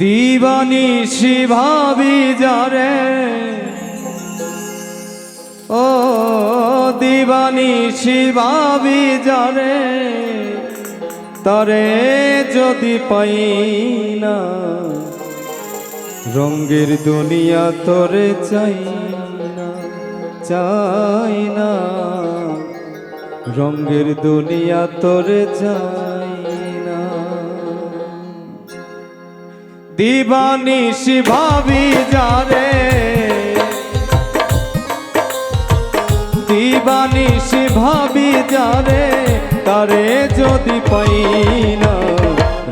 দিবানিশি ভাবি যারে। ও দিবানিশি ভাবি যারে, তরে যদি পাই না, রঙ্গের দুনিয়া তোরে চাই না চাই না। রঙ্গের দুনিয়া তোরে চাই দিবানিশি ভাবি যারে। দিবানিশি ভাবি যারে, তারে যদি পাই না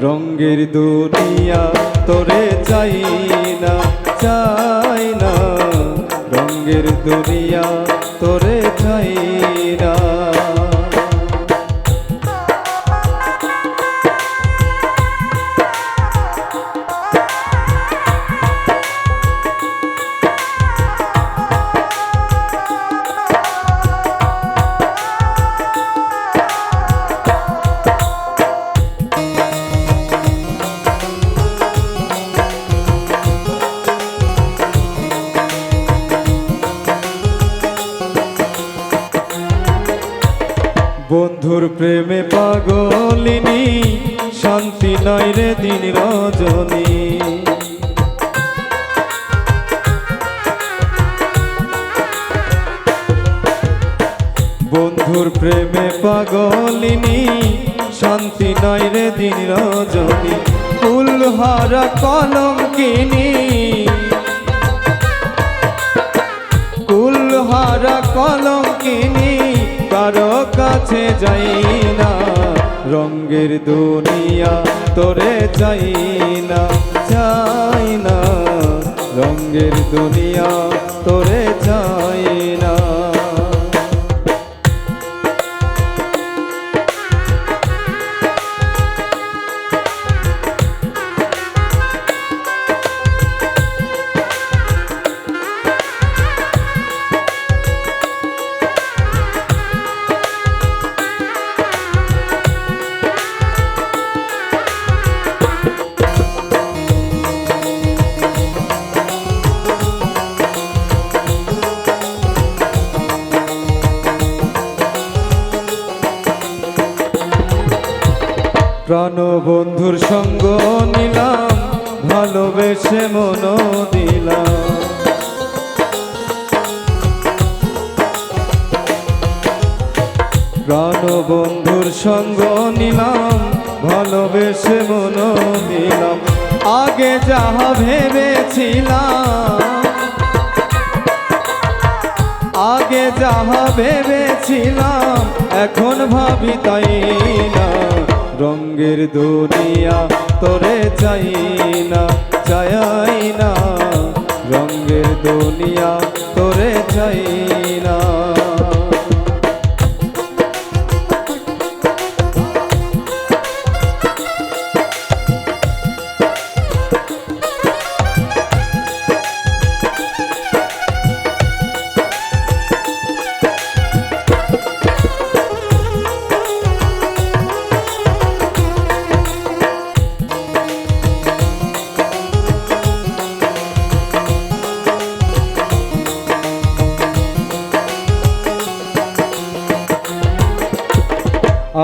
রঙ্গের দুনিয়া তোরে চাই না চাই না রঙ্গের দুনিয়া তোরে বন্ধুর প্রেমে পাগলিনী, শান্তি নাই রে দিন রজনী। বন্ধুর প্রেমে পাগলিনী, শান্তি নাই রে দিন রজনী। ফুলহারা কলম কিনি যাই না রঙ্গের দুনিয়া তোরে চাই না চাই না রঙ্গের দুনিয়া তোরে চাই প্রাণ বন্ধুর সঙ্গ নিলাম, ভালোবেসে মন দিলাম। প্রাণ বন্ধুর সঙ্গ নিলাম, ভালোবেসে মন দিলাম। আগে যাহা ভেবেছিলাম আগে যাহা ভেবেছিলাম, এখন ভাবি তাই না। রঙ্গের দুনিয়া তোরে চাই না চাই না। রঙ্গের দুনিয়া তোরে চাই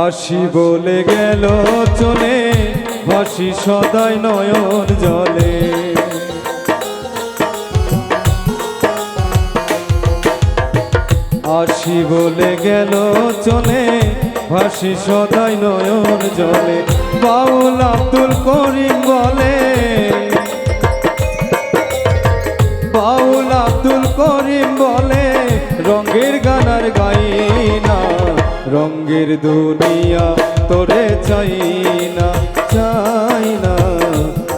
আসি বলে গেল চলে ভাসি সদাই নয়ন জলে। আসি বলে গেল চলে ভাসি সদাই নয়ন জলে। বাউল আব্দুল করিম বলে রঙের দুনিয়া তোরে চাই না চাই না।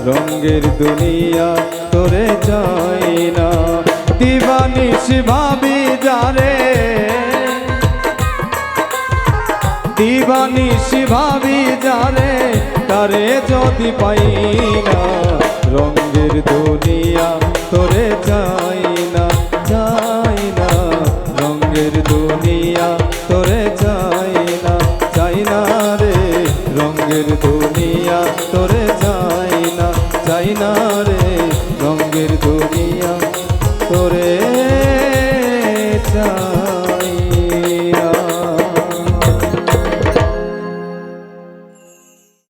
রঙের দুনিয়া তোরে চাই না। দিবানিস ভাবি যারে। দিবানিস ভাবি যারে, তারে যদি পাই না, রঙের দুনিয়া তোরে